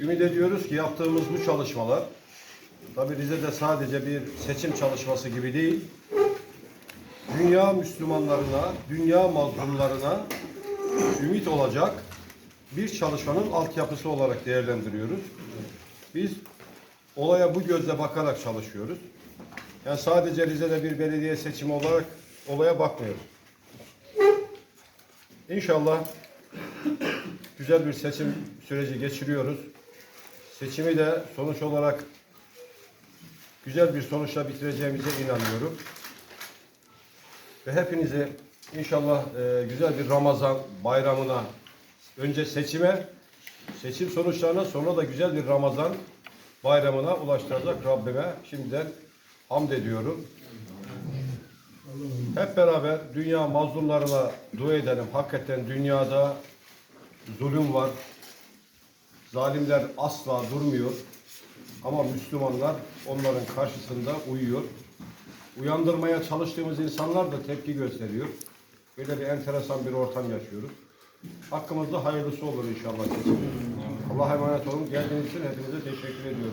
Ümit ediyoruz ki yaptığımız bu çalışmalar, tabi Rize'de sadece bir seçim çalışması gibi değil, dünya Müslümanlarına, dünya mazlumlarına ümit olacak bir çalışmanın altyapısı olarak değerlendiriyoruz. Biz olaya bu gözle bakarak çalışıyoruz. Yani sadece Rize'de bir belediye seçimi olarak olaya bakmıyoruz. İnşallah güzel bir seçim süreci geçiriyoruz. Seçimi de sonuç olarak güzel bir sonuçla bitireceğimize inanıyorum. Ve hepinizi inşallah e, güzel bir Ramazan bayramına, önce seçime, seçim sonuçlarına sonra da güzel bir Ramazan bayramına ulaştıracak Rabbime şimdiden hamd ediyorum. Hep beraber dünya mazlumlarına dua edelim. Hakikaten dünyada zulüm var. Zalimler asla durmuyor. Ama Müslümanlar onların karşısında uyuyor. Uyandırmaya çalıştığımız insanlar da tepki gösteriyor. Böyle bir enteresan bir ortam yaşıyoruz. Hakkımızda hayırlısı olur inşallah. Allah emanet olun. Geldiğiniz için hepinize teşekkür ediyorum.